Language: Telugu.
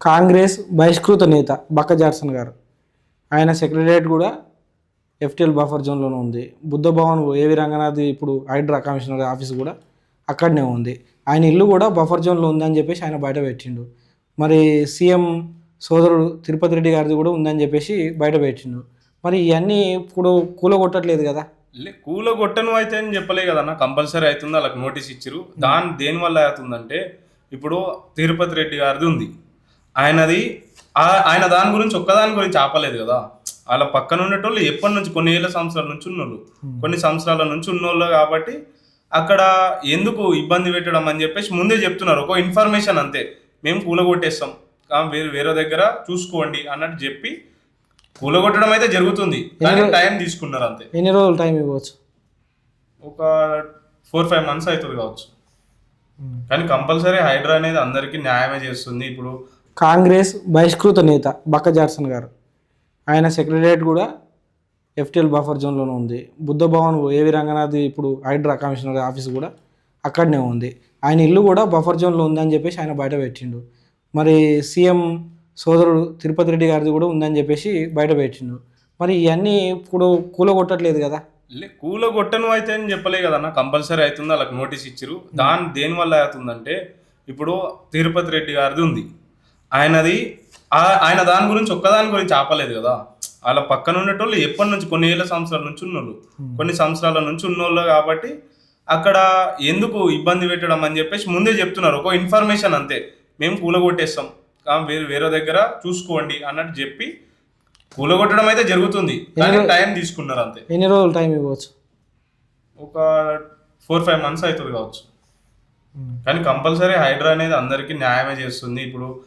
కాంగ్రెస్ బహిష్కృత నేత బక్క జార్సన్ గారు. ఆయన సెక్రటరియట్ కూడా ఎఫ్టిఎల్ బఫర్ జోన్లోనే ఉంది. బుద్ధ భవన్ ఏవి రంగనాథ్ ఇప్పుడు హైడ్రా కమిషనర్ ఆఫీస్ కూడా అక్కడనే ఉంది. ఆయన ఇల్లు కూడా బఫర్ జోన్లో ఉందని చెప్పేసి ఆయన బయట పెట్టిండు. మరి సీఎం సోదరుడు తిరుపతి రెడ్డి గారిది కూడా ఉందని చెప్పేసి బయట పెట్టిండు. మరి ఇవన్నీ ఇప్పుడు కూలగొట్టట్లేదు కదా? లే కూల కొట్టను అయితే అని చెప్పలే కదన్న కంపల్సరీ అవుతుంది వాళ్ళకి నోటీస్ ఇచ్చారు దాని దేని వల్ల అవుతుందంటే ఇప్పుడు తిరుపతి రెడ్డి గారిది ఉంది. ఆయనది ఆయన దాని గురించి ఒక్కదాని గురించి ఆపలేదు కదా. వాళ్ళ పక్కన ఉండేటోళ్ళు ఎప్పటి నుంచి కొన్ని ఏళ్ళ సంవత్సరాల నుంచి ఉన్నోళ్ళు. కొన్ని సంవత్సరాల నుంచి ఉన్నోళ్ళు కాబట్టి అక్కడ ఎందుకు ఇబ్బంది పెట్టడం అని చెప్పేసి ముందే చెప్తున్నారు. ఒక ఇన్ఫర్మేషన్ అంతే. మేము కూలగొట్టేస్తాం. వేరే వేరే దగ్గర చూసుకోండి అన్నట్టు చెప్పి కూలగొట్టడం అయితే జరుగుతుంది. కానీ టైం తీసుకున్నారు అంతే. ఎన్ని రోజులు టైం ఇవ్వచ్చు? ఒక ఫోర్ ఫైవ్ మంత్స్ అవుతుంది కావచ్చు. కానీ కంపల్సరీ హైడ్రా అనేది అందరికీ న్యాయమే చేస్తుంది. ఇప్పుడు కాంగ్రెస్ బహిష్కృత నేత బక్క జార్సన్ గారు. ఆయన సెక్రటరియట్ కూడా ఎఫ్టిఎల్ బఫర్ జోన్లోనే ఉంది. బుద్ధ భవన్ ఏవి రంగనాథ్ ఇప్పుడు హైడ్రా కమిషనర్ ఆఫీస్ కూడా అక్కడనే ఉంది. ఆయన ఇల్లు కూడా బఫర్ జోన్లో ఉందని చెప్పేసి ఆయన బయట పెట్టిండు. మరి సీఎం సోదరుడు తిరుపతి రెడ్డి గారిది కూడా ఉందని చెప్పేసి బయట పెట్టిండు. మరి ఇవన్నీ ఇప్పుడు కూలగొట్టట్లేదు కదా? కూల కొట్టను అయితే అని చెప్పలే కదన్న కంపల్సరీ అవుతుంది వాళ్ళకి నోటీస్ ఇచ్చారు దాని దేని వల్ల అవుతుందంటే ఇప్పుడు తిరుపతి రెడ్డి గారిది ఉంది. ఆయనది ఆయన దాని గురించి ఒక్కదాని గురించి ఆపలేదు కదా. వాళ్ళ పక్కన ఉండేటోళ్ళు ఎప్పటి నుంచి కొన్ని ఏళ్ళ సంవత్సరాల నుంచి ఉన్నోళ్ళు. కొన్ని సంవత్సరాల నుంచి ఉన్నోళ్ళు కాబట్టి అక్కడ ఎందుకు ఇబ్బంది పెట్టడం అని చెప్పేసి ముందే చెప్తున్నారు. ఒక ఇన్ఫర్మేషన్ అంతే. మేము కూలగొట్టేస్తాం. వేరే వేరే దగ్గర చూసుకోండి అన్నట్టు చెప్పి కూలగొట్టడం అయితే జరుగుతుంది. కానీ టైం తీసుకున్నారు అంతే. ఎన్ని రోజులు టైం ఇవ్వచ్చు? ఒక ఫోర్ ఫైవ్ మంత్స్ అవుతుంది కావచ్చు. కానీ కంపల్సరీ హైడ్రా అనేది అందరికీ న్యాయమే చేస్తుంది. ఇప్పుడు